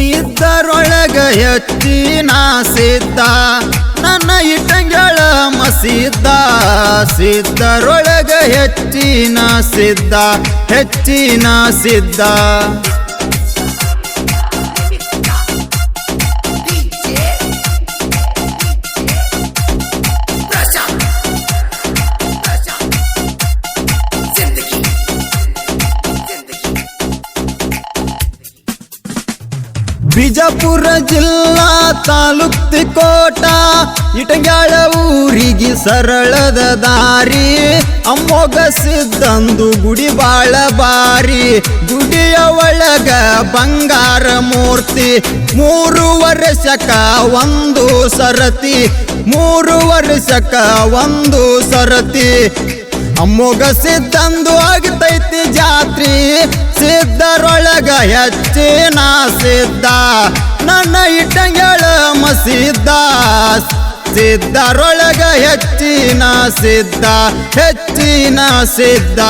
ಸಿದ್ಧರೊಳಗ ಹೆಚ್ಚಿನ ನಾಸಿದ್ದ ನನ್ನ ಇಟ್ಟಂಗಳ ಮಸಿದ್ದ. ಸಿದ್ದರೊಳಗ ಹೆಚ್ಚಿನ ಸಿದ್ಧ ಹೆಚ್ಚಿನ ಸಿದ್ಧ ಬಿಜಾಪುರ ಜಿಲ್ಲಾ ತಾಲೂಕ್ ತಿಕೋಟ ಇಟಂಗ್ಯಾಳ ಊರಿಗೆ ಸರಳದ ದಾರಿ. ಅಮ್ಮೋಗ ಸಿದ್ದಂದು ಗುಡಿ ಬಾಳ ಬಾರಿ ಗುಡಿಯ ಒಳಗ ಬಂಗಾರ ಮೂರ್ತಿ. ಮೂರು ವರ್ಷಕ ಒಂದು ಸರತಿ. ಮೂರು ವರ್ಷಕ ಒಂದು ಸರತಿ. ಅಮ್ಮೋಗ ಸಿದ್ದಂದು ಆಗ್ತೈತಿ ಹೆಚ್ಚಿನ ಸಿದ್ಧ ನನ್ನ ಇಟ್ಟಂಗಳ ಮಸಿದ್ದ. ಸಿದ್ಧರೊಳಗ ಹೆಚ್ಚಿನ ಸಿದ್ಧ ಹೆಚ್ಚಿನ ಸಿದ್ಧ.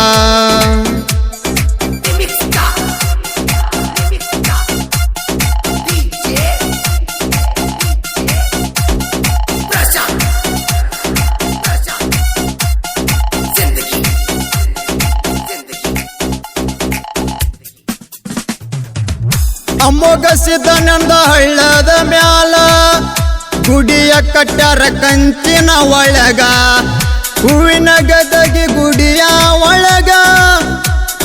ಅಮ್ಮೋಗ ಸಿದ್ಧನಂದ ಹಳ್ಳದ ಮ್ಯಾಲ, ಗುಡಿಯ ಕಟ್ಟರ ಕಂಚಿನ ಒಳಗ, ಹೂವಿನ ಗದಗಿ ಗುಡಿಯ ಒಳಗ.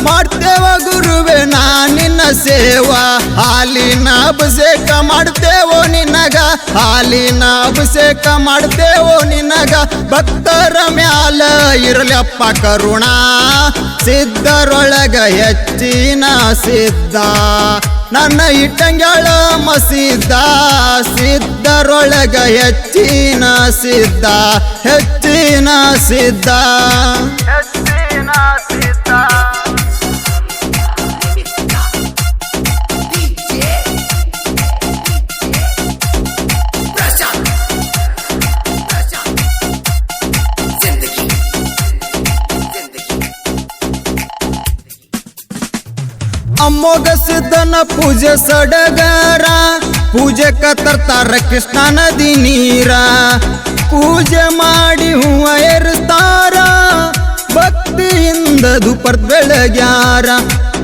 ಮಾಡ್ತೇವ ಗುರುವೆ ನಾ ನಿನ್ನ ಸೇವಾ, ಹಾಲಿನ ಅಭಿಷೇಕ ಮಾಡ್ತೇವೋ ನಿನಗ, ಹಾಲಿನ ಅಭಿಷೇಕ ಮಾಡ್ತೇವೋ ನಿನಗ. ಭಕ್ತರ ಮ್ಯಾಲ ಇರಲಪ್ಪ ಕರುಣ, ಸಿದ್ಧರೊಳಗ ಹೆಚ್ಚಿನ ಸಿದ್ಧ. ನನ್ನ ಇಟ್ಟಂಗಳ ಮಸಿದ್ದ ಸಿದ್ಧರೊಳಗ ಹೆಚ್ಚಿನ ಸಿದ್ಧ ಹೆಚ್ಚಿನ ಸಿದ್ಧ ಅಮ್ಮೋಗ ಸಿದ್ಧನ ಪೂಜೆ ಸಡಗರ. ಪೂಜೆ ತರ್ತಾರ ಕೃಷ್ಣ ನದಿ ನೀರ. ಪೂಜೆ ಮಾಡಿ ಹೂವ ಏರಿಸ್ತಾರ ಭಕ್ತಿಯಿಂದ ದುಪರ್ ಬೆಳಗ್ಯಾರ.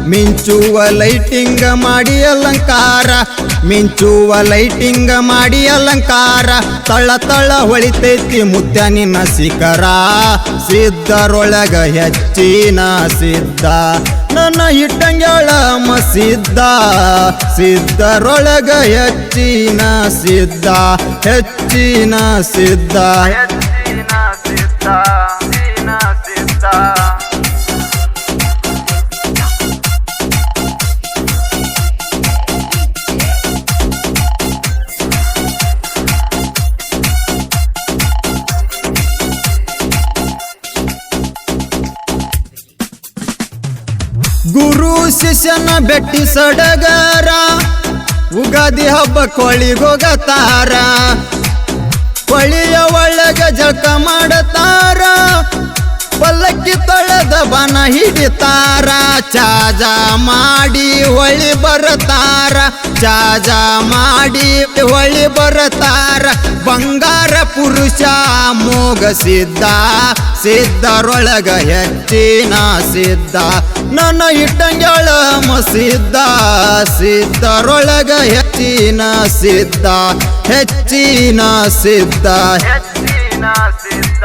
ಮಿಂಚುವ ಲೈಟಿಂಗ್ ಮಾಡಿ ಅಲಂಕಾರ, ಮಿಂಚುವ ಲೈಟಿಂಗ್ ಮಾಡಿ ಅಲಂಕಾರ, ತಳ ತಳ ಹೊಳಿತೈತಿ ಮುದ್ದನಿನ ಶಿಖರ, ಸಿದ್ಧರೊಳಗ ಹೆಚ್ಚಿನ ಸಿದ್ಧ. ನನ್ನ ಇಟ್ಟಂಗಳ ಮಸಿದ್ದ, ಸಿದ್ಧರೊಳಗ ಹೆಚ್ಚಿನ ಸಿದ್ಧ ಹೆಚ್ಚಿನ ಸಿದ್ಧ. ಹೆಚ್ಚಿನ ಸಿದ್ಧ. ಬೆಟ್ಟಿ ಸಡಗರ. ಉಗಾದಿ ಹಬ್ಬ ಕೊಳಿಗೋಗತಾರ ಕೊಳಿಯ ಒಳಗ ಜಳಕ ಮಾಡತಾರ. ಪಲ್ಲಕ್ಕಿ ತೊಳೆದ ಬನ ಹಿಡಿತಾರ. ಚಾಜ ಮಾಡಿ ಹೊಳಿ ಬರತಾರ. ಚಾಜ ಮಾಡಿ ಹೊಳಿ ಬರತಾರ. ಬಂಗಾರ ಪುರುಷ ಮೋಗ ಸಿದ್ಧ, ಸಿದ್ಧರೊಳಗ ಹೆಚ್ಚಿನ ಸಿದ್ಧ. ನನ್ನ ಇಟ್ಟಂಗಳ ಮಸಿದ್ಧ ಸಿದ್ಧರೊಳಗ ಹೆಚ್ಚಿನ ಸಿದ್ಧ ಹೆಚ್ಚಿನ ಸಿದ್ಧ. ಹೆಚ್ಚಿನ ಸಿದ್ಧ.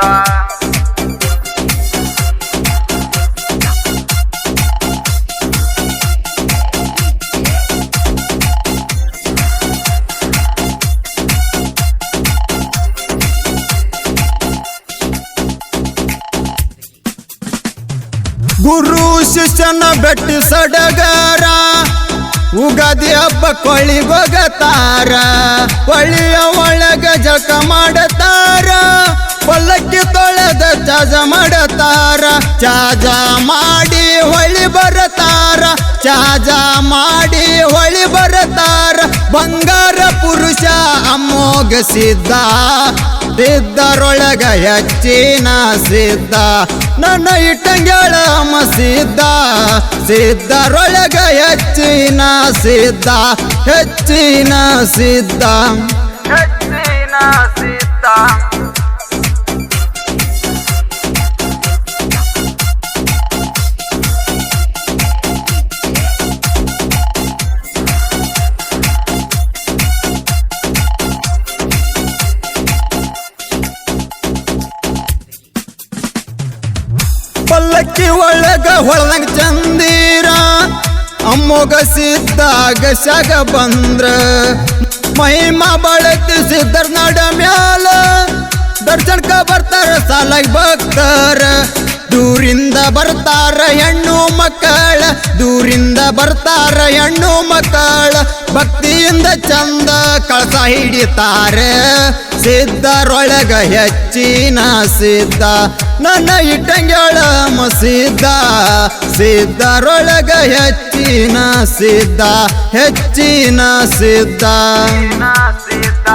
ಶಿಷ್ಯನ ಬೆಟ್ಟಿ ಸಡಗರ. ಉಗಾದಿ ಹಬ್ಬ ಕೊಳ್ಳಿಗೋಗತಾರ ಹೊಳಿಯ ಒಳಗ ಜಕ ಮಾಡತಾರ. ಪಲ್ಲಕ್ಕಿ ತೊಳೆದ ಚಾಜ ಮಾಡತಾರ. ಚಾಜ ಮಾಡಿ ಹೊಳಿ ಬರತಾರ. ಚಾಜ ಮಾಡಿ ಹೊಳಿ ಬರತಾರ. ಬಂಗಾರ ಪುರುಷ ಅಮ್ಮೋಗ ಸಿದ್ಧ. ಸಿದ್ಧರೊಳಗ ಹೆಚ್ಚಿನ ಸಿದ್ಧ. ನನ್ನ ಇಟ್ಟಂಗ್ಯಾಳ ಸಿದ್ಧ ಸಿದ್ಧರೊಳಗ ಹೆಚ್ಚಿನ ಸಿದ್ಧ ಹೆಚ್ಚಿನ ಸಿದ್ಧ. ಹೆಚ್ಚಿನ ಸಿದ್ಧ. ಪಲ್ಲಕ್ಕಿ ಒಳಗ ಹೊಳದಂಗ ಚಂದೀರ. ಅಮ್ಮೋಗ ಸಿದ್ದಾಗ ಶಗ ಬಂದ್ರ. ಮಹಿಮಾ ಬಳತಿ ಸಿದ್ಧರ್ ನಡ ಮ್ಯಾಲ. ದರ್ಶನಕ ಬರ್ತಾರ ಸಾಲಾಗಿ ಭಕ್ತರ. ದೂರಿಂದ ಬರ್ತಾರ ಹೆಣ್ಣು ಮಕ್ಕಳ. ದೂರಿಂದ ಬರ್ತಾರ ಹೆಣ್ಣು ಮಕ್ಕಳ. ಭಕ್ತಿಯಿಂದ ಚಂದ ಕಳಸ ಹಿಡಿತಾರ. ಸಿದ್ಧರೊಳಗ ಹೆಚ್ಚಿನ ಸಿದ್ಧ ನನ್ನ ಇಟ್ಟಂಗಳ ಮಸಿದ್ದ. ಸಿದ್ಧರೊಳಗ ಹೆಚ್ಚಿನ ಸಿದ್ಧ ಹೆಚ್ಚಿನ ಸಿದ್ಧ. ಸಿದ್ಧ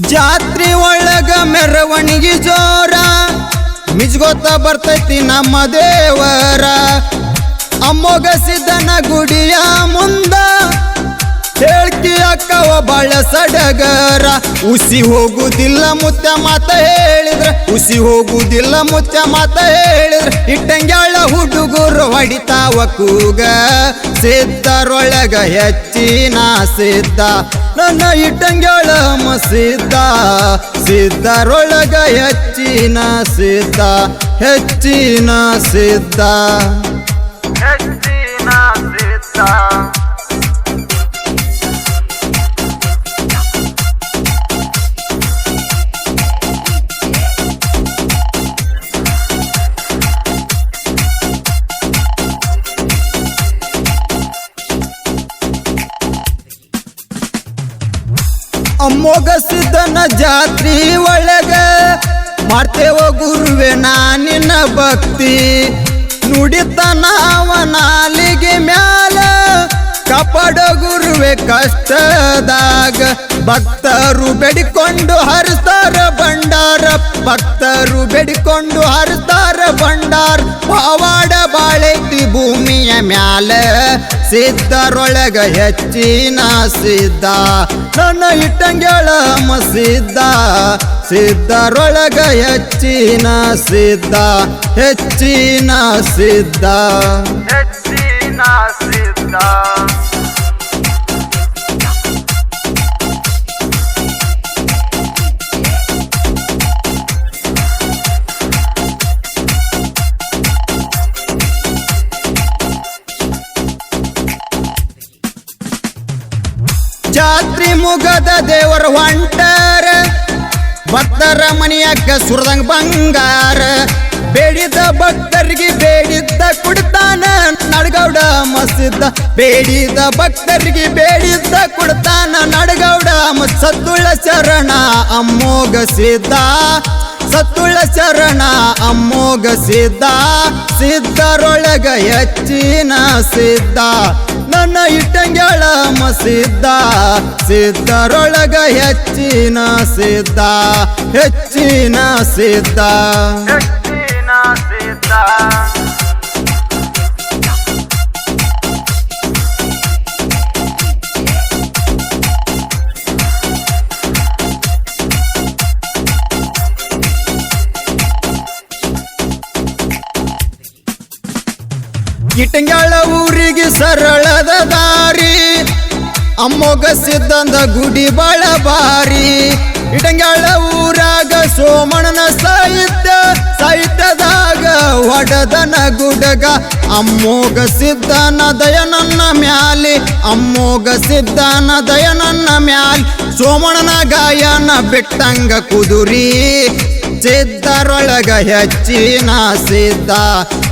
ಜಾತ್ರೆ ಒಳಗ ಮೆರವಣಿಗೆ ಜೋರ. ಮಿಜ್ಗೋತ ಬರ್ತೈತಿ ನಮ್ಮ ದೇವರ. ಅಮ್ಮೋಗ ಸಿದ್ದನ ಗುಡಿಯ ಮುಂದ ಹೇಳ್ಕಿ ಅಕ್ಕವ ಬಾಳ ಸಡಗರ. ಉಸಿ ಹೋಗುದಿಲ್ಲ ಮುತ್ತ ಮಾತ ಹೇಳಿದ್ರ. ಉಸಿ ಹೋಗುದಿಲ್ಲ ಮುತ್ತ ಮಾತ ಹೇಳಿದ್ರ. ಇಟ್ಟಂಗ್ಯಾಳ ಹುಡುಗರು ಹೊಡಿತಾವ ಕೂಗ. ಸಿದ್ದರೊಳಗ ಹೆಚ್ಚಿನ ಸಿದ್ಧ. ನನ್ನ ಇಟ್ಟಂಗ್ಯಾಳ ಮಸಿದ್ದ ಸಿದ್ಧರೊಳಗ ಹೆಚ್ಚಿನ ಸಿದ್ಧ ಹೆಚ್ಚಿನ ಸಿದ್ಧ. ಹೆಚ್ಚಿನ ಸಿದ್ಧ. ಅಮ್ಮೋಗ ಜಾತ್ರೆ ಜಾತ್ರಿ ಒಳಗ. ಮಾಡ್ತೇವ ಗುರುವೆ ನಾನಿನ ಭಕ್ತಿ. ನುಡಿತನ ನಾಲಿಗೆ ಮ್ಯಾಲ. ಕಪಡ ಗುರುವೆ ಕಷ್ಟದಾಗ. ಭಕ್ತರು ಬೆಡಿಕೊಂಡು ಹರಿಸ್ತಾರ ಭಕ್ತರು ಬೆಡಿಕೊಂಡು ಹರಿದಾರ ಭಂಡಾರ, ಪಾವಾಡ ಬಾಳೈತಿ ಭೂಮಿಯ ಮ್ಯಾಲ. ಸಿದ್ದರೊಳಗ ಹೆಚ್ಚಿನ ಸಿದ್ಧ, ನನ್ನ ಇಟ್ಟಂಗಳ ಮಸಿದ್ದ ಸಿದ್ಧರೊಳಗ ಹೆಚ್ಚಿನ ಸಿದ್ಧ ಹೆಚ್ಚಿನ ಸಿದ್ಧ. ಹೆಚ್ಚಿನ ಸಿದ್ಧ. ಜಾತ್ರಿ ಮುಗದ ದೇವರ ಹೊಂಟಾರ. ಭಕ್ತರ ಮನೆಯಾಗ ಸುರದಂಗ ಬಂಗಾರ. ಬೇಡಿದ ಭಕ್ತರಿಗೆ ಬೇಡಿದ್ದ ಕುಡ್ತಾನ. ನಡಗೌಡ ಮಸಿದ್ದ ಬೇಡಿದ ಭಕ್ತರಿಗೆ ಬೇಡಿದ್ದ ಕುಡ್ತಾನ. ನಡಗೌಡ ಮಸದ್ದುಳ ಸದ್ದುಳ ಶರಣ ಅಮ್ಮೋಗ ಸಿದ್ಧ ಸತ್ತುಳ ಶರಣ ಅಮ್ಮೋಗ ಸಿದ್ಧ, ಸಿದ್ಧರೊಳಗ ಹೆಚ್ಚಿನ ಸಿದ್ಧ. ನನ್ನ ಇಟ್ಟಂಗಳ ಮಸಿದ್ದ ಸಿದ್ಧರೊಳಗ ಹೆಚ್ಚಿನ ಸಿದ್ಧ ಹೆಚ್ಚಿನ ಸಿದ್ಧ. ಹೆಚ್ಚಿನ ಸಿದ್ಧ. ಇಟ್ಟಂಗ್ಯಾಳ ಊರಿಗೆ ಸರಳದ ದಾರಿ. ಅಮ್ಮೊಗ ಸಿದ್ದಂದ ಗುಡಿ ಬಳ ಬಾರಿ ಇಟಂಗ್ಯಾಳ ಊರಾಗ ಸೋಮಣ್ಣನ ಸಾಹಿತ್ಯ, ಸಾಹಿತ್ಯದಾಗ ಒಡದನ ಗುಡಗ. ಅಮ್ಮೋಗ ಸಿದ್ಧನ ದಯ ನನ್ನ ಮ್ಯಾಲಿ, ಅಮ್ಮೋಗ ಸಿದ್ಧನ ದಯ ನನ್ನ ಮ್ಯಾಲಿ. ಸೋಮಣ್ಣನ ಗಾಯನ ಬಿಟ್ಟಂಗ ಕುದುರಿ, ಸಿದ್ಧರೊಳಗ ಹೆಚ್ಚಿನ ಸಿದ್ಧ.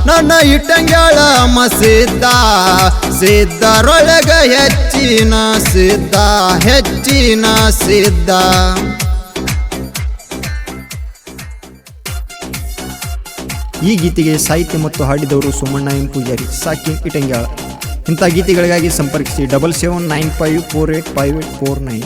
ನನ್ನ ಇಟ್ಟಂಗ್ಯಾಳ ಮಸಿದ್ದ ಸಿದ್ದರೊಳಗ ಹೆಚ್ಚಿನ ಸಿದ್ಧ ಹೆಚ್ಚಿನ ಸಿದ್ಧ. ಈ ಗೀತೆಗೆ ಸಾಹಿತ್ಯ ಮತ್ತು ಹಾಡಿದವರು ಸುಮಣ್ಣ ಎಂ ಪೂಜಾರಿ ಸಾಕಿ ಇಟಂಗ್ಯಾಳ ಇಂಥ ಗೀತೆಗಳಿಗಾಗಿ ಸಂಪರ್ಕಿಸಿ double seven nine five four eight five eight four nine